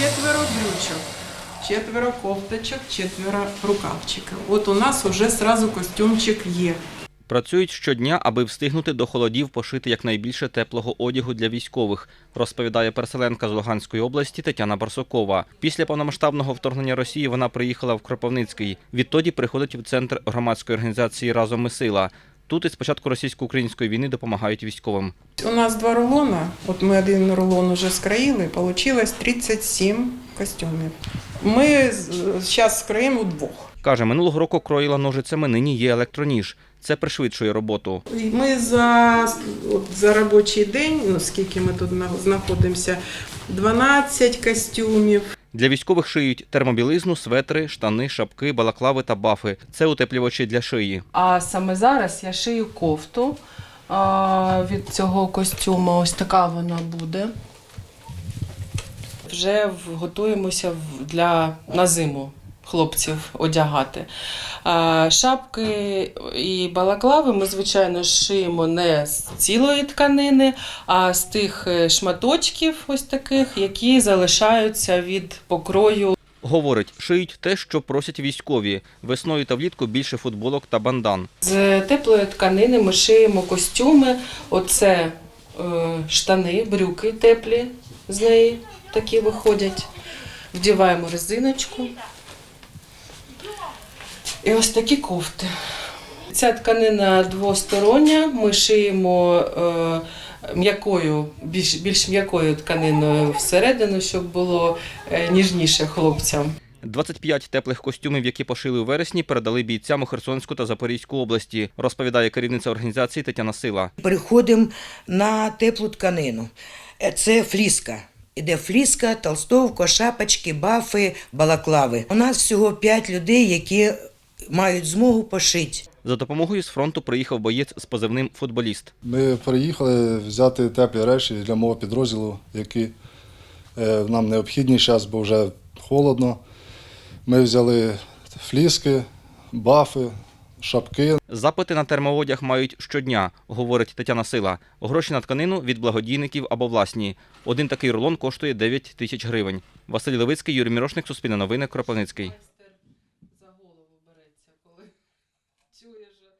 четверо брючок, четверо кофточок, четверо рукавчиків. От у нас вже сразу костюмчик є. Працюють щодня, аби встигнути до холодів пошити якнайбільше теплого одягу для військових, розповідає переселенка з Луганської області Тетяна Барсукова. Після повномасштабного вторгнення Росії вона приїхала в Кропивницький. Відтоді приходить в центр громадської організації Разом ми сила. Тут із початку російсько-української війни допомагають військовим. У нас два рулона. От ми один рулон вже скроїли, вийшло 37 костюмів. Ми зараз скроїмо двох. Каже, минулого року кроїла ножицями, нині є електроніж. Це пришвидшує роботу. Ми за, от, за робочий день, ну скільки ми тут на- знаходимося, 12 костюмів. Для військових шиють термобілизну, светри, штани, шапки, балаклави та бафи. Це утеплювачі для шиї. А саме зараз я шию кофту від цього костюму. Ось така вона буде. Вже готуємося для на зиму хлопців одягати. Шапки і балаклави ми, звичайно, шиємо не з цілої тканини, а з тих е, шматочків, ось таких, які залишаються від покрою Говорить, шиють те, що просять військові. Весною та влітку більше футболок та бандан. З теплої тканини ми шиємо костюми. Оце е, штани, брюки теплі з неї такі виходять. Вдіваємо резиночку. І ось такі кофти. Ця тканина двостороння. Ми шиємо е, м'якою, більш, більш м'якою тканиною всередину, щоб було е, ніжніше хлопцям. 25 теплих костюмів, які пошили у вересні, передали бійцям у Херсонську та Запорізьку області, розповідає керівниця організації Тетяна Сила. Переходимо на теплу тканину. Е, Це фліска. Іде фліска, толстовка, шапочки, бафи, балаклави. У нас всього 5 людей, які мають змогу пошити. За допомогою з фронту приїхав боєць з позивним футболіст. Ми приїхали взяти теплі речі для мого підрозділу, які е, нам необхідні зараз, бо вже холодно. Ми взяли фліски, бафи, шапки. Запити на термоодяг мають щодня, говорить Тетяна Сила. Гроші на тканину від благодійників або власні. Один такий рулон коштує 9 тисяч гривень. Василь Левицький, Юрій Мірошник, Суспільне новини, Кропивницький.